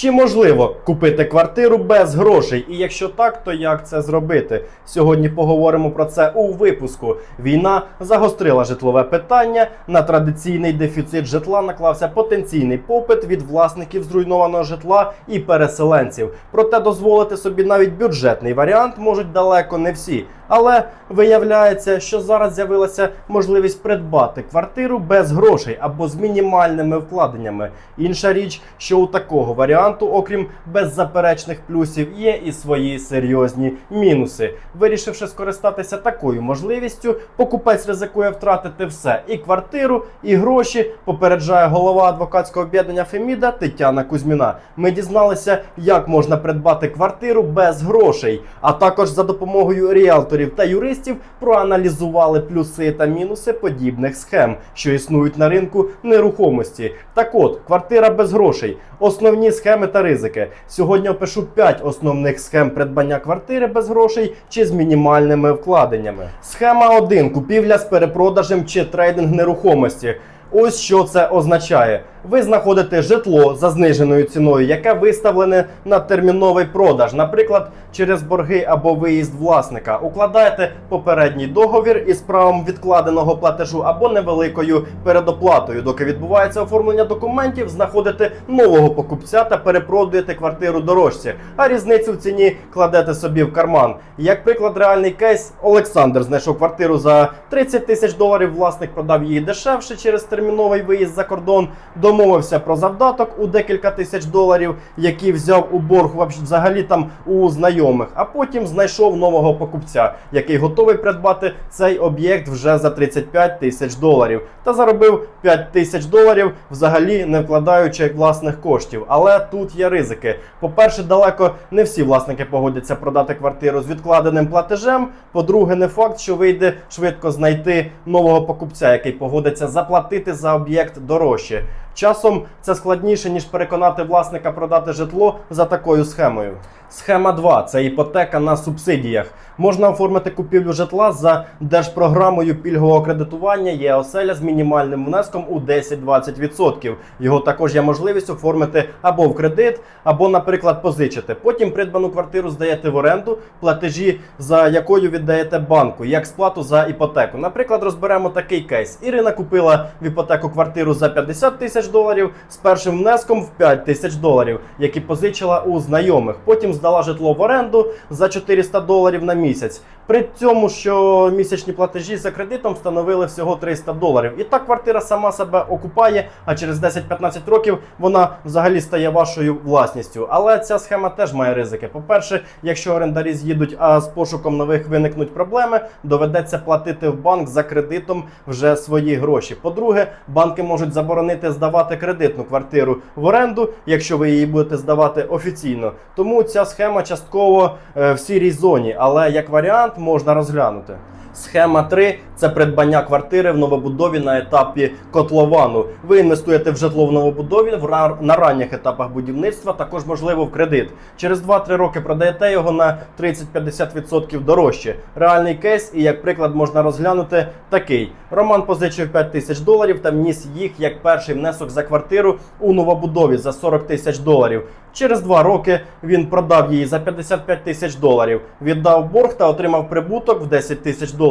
Чи можливо купити квартиру без грошей? І якщо так, то як це зробити? Сьогодні поговоримо про це у випуску. Війна загострила житлове питання. На традиційний дефіцит житла наклався потенційний попит від власників зруйнованого житла і переселенців. Проте дозволити собі навіть бюджетний варіант можуть далеко не всі. Але виявляється, що зараз з'явилася можливість придбати квартиру без грошей або з мінімальними вкладеннями. Інша річ, що у такого варіанту, окрім беззаперечних плюсів, є і свої серйозні мінуси. Вирішивши скористатися такою можливістю, покупець ризикує втратити все: і квартиру, і гроші. Попереджає голова адвокатського об'єднання Феміда Тетяна Кузьміна. Ми дізналися, як можна придбати квартиру без грошей, а також за допомогою ріалторів та юристів проаналізували плюси та мінуси подібних схем, що існують на ринку нерухомості. Так от, квартира без грошей, основні схеми та ризики. Сьогодні опишу 5 основних схем придбання квартири без грошей чи з мінімальними вкладеннями. Схема 1. купівля з перепродажем чи трейдинг нерухомості. Ось що це означає. Ви знаходите житло за зниженою ціною, яке виставлене на терміновий продаж, наприклад, через борги або виїзд власника. Укладаєте попередній договір із правом відкладеного платежу або невеликою передоплатою. Доки відбувається оформлення документів, знаходите нового покупця та перепродуєте квартиру дорожче, а різницю в ціні кладете собі в карман. Як приклад, реальний кейс Олександр знайшов квартиру за 30 тисяч доларів. Власник продав її дешевше через терміновий виїзд за кордон. Домовився про завдаток у декілька тисяч доларів, які взяв у борг взагалі там у знайомих. А потім знайшов нового покупця, який готовий придбати цей об'єкт вже за 35 тисяч доларів, та заробив 5 тисяч доларів, взагалі не вкладаючи власних коштів. Але тут є ризики. По-перше, далеко не всі власники погодяться продати квартиру з відкладеним платежем. По-друге, не факт, що вийде швидко знайти нового покупця, який погодиться заплатити за об'єкт дорожче. Часом це складніше, ніж переконати власника продати житло за такою схемою. Схема 2 це іпотека на субсидіях. Можна оформити купівлю житла за держпрограмою пільгового кредитування є оселя з мінімальним внеском у 10-20%. Його також є можливість оформити або в кредит, або, наприклад, позичити. Потім придбану квартиру здаєте в оренду, платежі за якою віддаєте банку, як сплату за іпотеку. Наприклад, розберемо такий кейс. Ірина купила в іпотеку квартиру за 50 тисяч доларів з першим внеском в 5 тисяч доларів, які позичила у знайомих. Потім здала житло в оренду за 400 доларів на місяць. При цьому, що місячні платежі за кредитом становили всього 300 доларів. І так квартира сама себе окупає, а через 10-15 років вона взагалі стає вашою власністю. Але ця схема теж має ризики. По-перше, якщо орендарі з'їдуть, а з пошуком нових виникнуть проблеми, доведеться платити в банк за кредитом вже свої гроші. По-друге, банки можуть заборонити здавати кредитну квартиру в оренду, якщо ви її будете здавати офіційно. Тому ця схема частково е, в сірій зоні, але як варіант можна розглянути. Схема 3 це придбання квартири в новобудові на етапі котловану. Ви інвестуєте в житло в новобудові на ранніх етапах будівництва, також можливо в кредит. Через 2-3 роки продаєте його на 30-50% дорожче. Реальний кейс, і як приклад можна розглянути такий: Роман позичив 5 тисяч доларів та вніс їх як перший внесок за квартиру у новобудові за 40 тисяч доларів. Через два роки він продав її за 55 тисяч доларів, віддав борг та отримав прибуток в 10 тисяч доларів.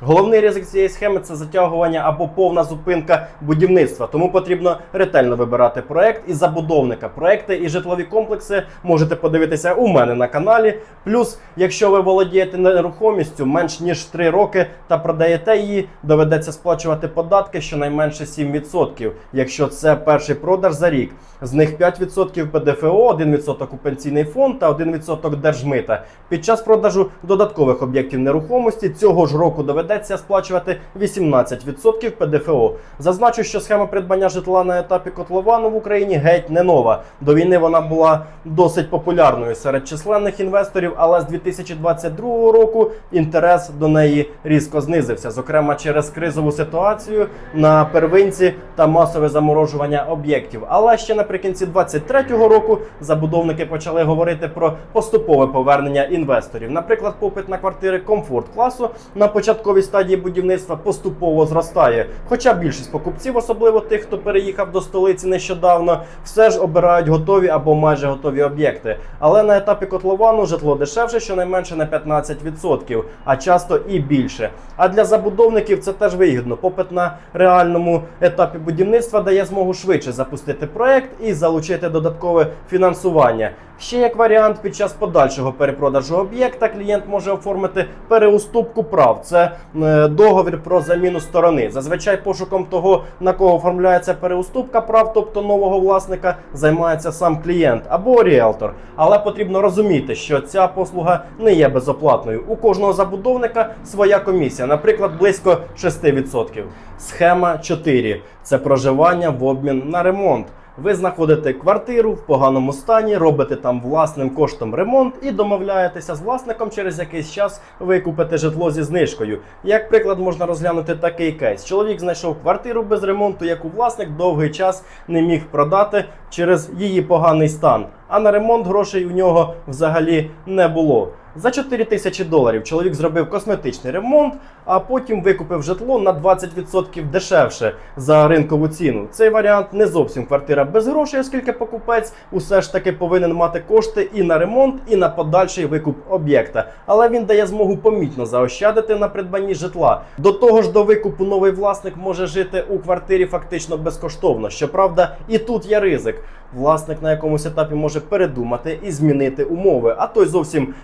Головний ризик цієї схеми це затягування або повна зупинка будівництва. Тому потрібно ретельно вибирати проект і забудовника. Проекти і житлові комплекси можете подивитися у мене на каналі. Плюс, якщо ви володієте нерухомістю менш ніж 3 роки та продаєте її, доведеться сплачувати податки щонайменше 7%, якщо це перший продаж за рік. З них 5% ПДФО, 1% у пенсійний фонд та 1% держмита. Під час продажу додаткових об'єктів нерухомості цього ж року доведеться сплачувати 18% ПДФО. Зазначу, що схема придбання житла на етапі котловану в Україні геть не нова. До війни вона була досить популярною серед численних інвесторів, але з 2022 року інтерес до неї різко знизився, зокрема через кризову ситуацію на первинці та масове заморожування об'єктів. Але ще наприкінці 2023 року забудовники почали говорити про поступове повернення інвесторів. Наприклад, попит на квартири комфорт класу на початковій стадії будівництва поступово зростає. Хоча більшість покупців, особливо тих, хто переїхав до столиці нещодавно, все ж обирають готові або майже готові об'єкти. Але на етапі котловану житло дешевше щонайменше на 15%, а часто і більше. А для забудовників це теж вигідно. Попит на реальному етапі будівництва дає змогу швидше запустити проект і залучити додаткове фінансування. Ще як варіант, під час подальшого перепродажу об'єкта клієнт може оформити переуступку прав. Це е, договір про заміну сторони. Зазвичай пошуком того, на кого оформляється переуступка прав, тобто нового власника, займається сам клієнт або ріелтор. Але потрібно розуміти, що ця послуга не є безоплатною. У кожного забудовника своя комісія, наприклад, близько 6%. Схема 4 це проживання в обмін на ремонт. Ви знаходите квартиру в поганому стані, робите там власним коштом ремонт і домовляєтеся з власником через якийсь час викупити житло зі знижкою. Як приклад, можна розглянути такий кейс: чоловік знайшов квартиру без ремонту, яку власник довгий час не міг продати через її поганий стан. А на ремонт грошей у нього взагалі не було. За 4 тисячі доларів чоловік зробив косметичний ремонт, а потім викупив житло на 20% дешевше за ринкову ціну. Цей варіант не зовсім квартира без грошей, оскільки покупець усе ж таки повинен мати кошти і на ремонт, і на подальший викуп об'єкта. Але він дає змогу помітно заощадити на придбанні житла. До того ж, до викупу новий власник може жити у квартирі фактично безкоштовно. Щоправда, і тут є ризик. Власник на якомусь етапі може передумати і змінити умови, а то й зовсім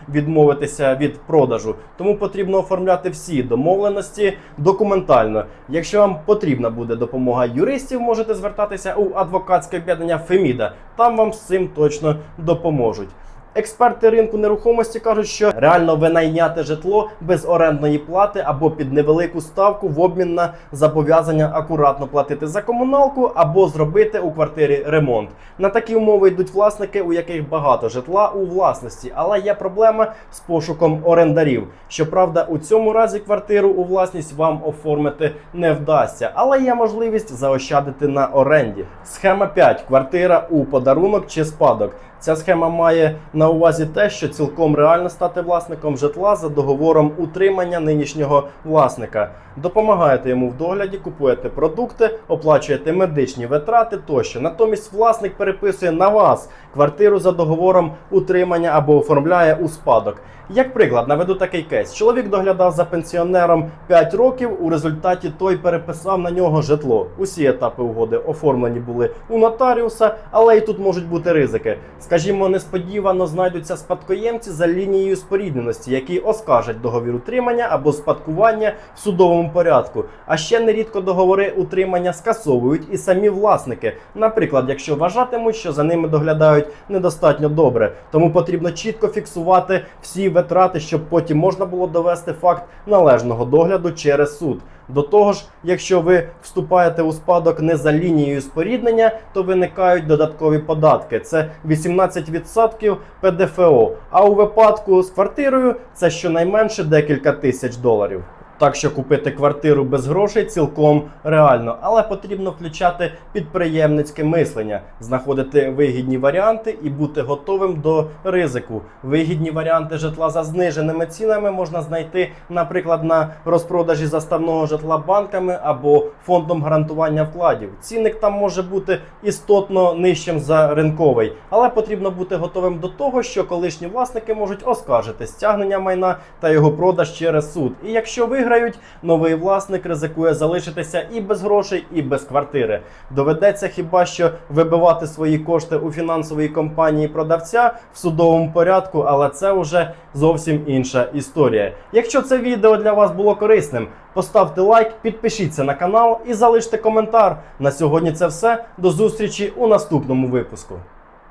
відмовитися від продажу. Тому потрібно оформляти всі домовленості документально. Якщо вам потрібна буде допомога юристів, можете звертатися у адвокатське об'єднання Феміда. Там вам з цим точно допоможуть. Експерти ринку нерухомості кажуть, що реально винайняти житло без орендної плати або під невелику ставку в обмін на зобов'язання акуратно платити за комуналку або зробити у квартирі ремонт. На такі умови йдуть власники, у яких багато житла у власності, але є проблема з пошуком орендарів. Щоправда, у цьому разі квартиру у власність вам оформити не вдасться, але є можливість заощадити на оренді. Схема 5. Квартира у подарунок чи спадок. Ця схема має на увазі те, що цілком реально стати власником житла за договором утримання нинішнього власника. Допомагаєте йому в догляді, купуєте продукти, оплачуєте медичні витрати тощо. Натомість власник переписує на вас квартиру за договором утримання або оформляє у спадок. Як приклад, наведу такий кейс: чоловік доглядав за пенсіонером 5 років. У результаті той переписав на нього житло. Усі етапи угоди оформлені були у нотаріуса, але і тут можуть бути ризики. Скажімо, несподівано знайдуться спадкоємці за лінією спорідненості, які оскаржать договір утримання або спадкування в судовому порядку. А ще нерідко договори утримання скасовують і самі власники. Наприклад, якщо вважатимуть, що за ними доглядають недостатньо добре, тому потрібно чітко фіксувати всі витрати, щоб потім можна було довести факт належного догляду через суд. До того ж, якщо ви вступаєте у спадок не за лінією споріднення, то виникають додаткові податки. Це 18% ПДФО. А у випадку з квартирою це щонайменше декілька тисяч доларів. Так що купити квартиру без грошей цілком реально, але потрібно включати підприємницьке мислення, знаходити вигідні варіанти і бути готовим до ризику. Вигідні варіанти житла за зниженими цінами можна знайти, наприклад, на розпродажі заставного житла банками або фондом гарантування вкладів. Цінник там може бути істотно нижчим за ринковий, але потрібно бути готовим до того, що колишні власники можуть оскаржити стягнення майна та його продаж через суд. І якщо виграють, новий власник ризикує залишитися і без грошей, і без квартири. Доведеться хіба що вибивати свої кошти у фінансовій компанії продавця в судовому порядку, але це вже зовсім інша історія. Якщо це відео для вас було корисним, поставте лайк, підпишіться на канал і залиште коментар. На сьогодні це все. До зустрічі у наступному випуску.